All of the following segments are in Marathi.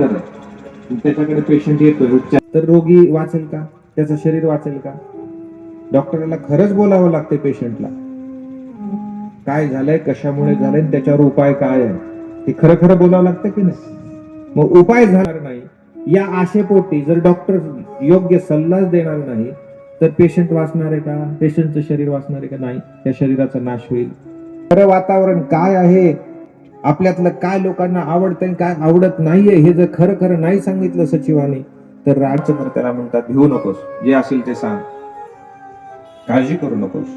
डॉक्टर आहे. त्याच्याकडे पेशंट येतोय उपचार. तर रोगी वाचेल का? त्याचं शरीर वाचेल का? डॉक्टरला खरंच बोलावं लागते पेशंटला काय झालंय कशामुळे झालंय त्याच्यावर उपाय काय आहे? ते खरं खरं बोलावं लागतं की नाही? मग उपाय झाला नाही. या आशेपोटी जर डॉक्टर योग्य सल्लाच देणार नाही तर पेशंट वाचणार आहे का? पेशंटचं शरीर वाचणार आहे का? नाही. त्या शरीराचा नाश होईल. खरं वातावरण काय आहे? आपल्यातलं काय लोकांना आवडतंय काय आवडत नाहीये हे जर खरं खरं नाही सांगितलं सचिवाने तर राजचंद्र त्याला म्हणतात भिवू नकोस. जे असेल ते सांग. काळजी करू नकोस.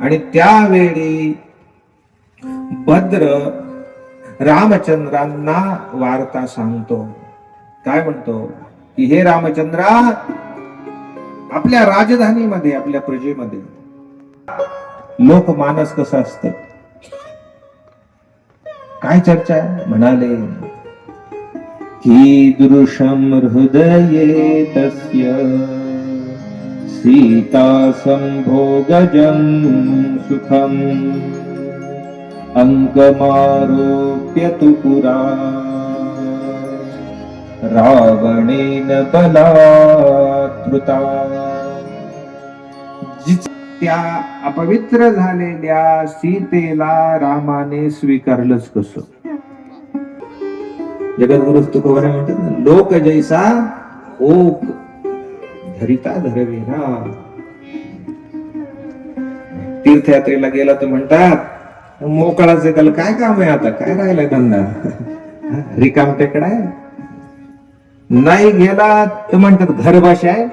आणि त्यावेळी भद्र रामचंद्रांना वार्ता सांगतो. काय म्हणतो? की हे रामचंद्रा आपल्या राजधानीमध्ये आपल्या प्रजेमध्ये लोकमानस कसं असतं? काय चर्चा? आहे म्हणाले कीदृशं हृदये तस्य सीता संभोगजं सुखम् अङ्कमारोप्य तु पुरा। रावणेन बलात्कृता। जिच- त्या अपवित्र झालेल्या सीतेला रामाने स्वीकारलंच कस? जगद्गुरु तुकोबारा म्हणतात ना लोक जैसा ओक धरिता धरवेना तीर्थयात्रेला गेला तर म्हणतात मोकळाचे त्याला काय काम आहे आता? काय राहिलंय धंदा? रिकाम टेकडा आहे. नाही गेला तर म्हणतात घरभाषा आहे.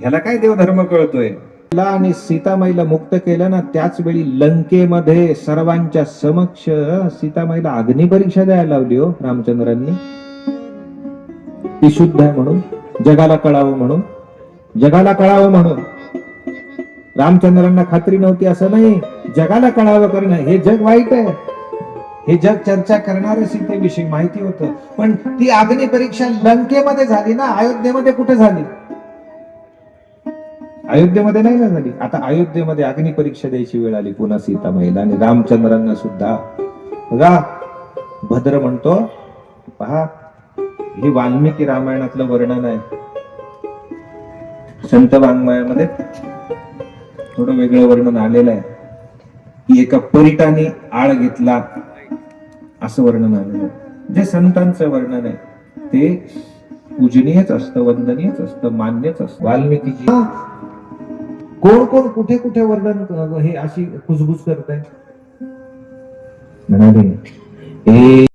ह्याला काय देवधर्म कळतोय? आणि सीतामाईला मुक्त केलं ना त्याच वेळी लंकेमध्ये सर्वांच्या समक्ष सीतामाईला अग्निपरीक्षा द्यायला लावली हो रामचंद्रांनी. ती शुद्ध आहे म्हणून जगाला कळावं म्हणून जगाला कळावं म्हणून. रामचंद्रांना खात्री नव्हती असं नाही जगाला कळावं करणं हे जग वाईट आहे. हे जग चर्चा करणारे सीतेविषयी माहिती होतं. पण ती अग्नी परीक्षा लंकेमध्ये झाली ना अयोध्येमध्ये कुठे झाली? अयोध्येमध्ये नाही ना झाली? आता अयोध्येमध्ये अग्नि परीक्षा द्यायची वेळ आली पुन्हा सीतामाईला आणि रामचंद्रांना सुद्धा. बघा भद्र म्हणतो पहा हे वाल्मिकी रामायणातलं वर्णन आहे. संत वाङ्मयामध्ये थोडं वेगळं वर्णन आलेलं आहे. की एका परिटाने आळ घेतला असं वर्णन आलेलं आहे. जे संतांचं वर्णन आहे ते पूजनीयच असतं वंदनीयच असतं मान्यच असतं. वाल्मिकीची कोण कोण कुठे कुठे वर्णन हे अशी कुजबुज करत आहे म्हणाले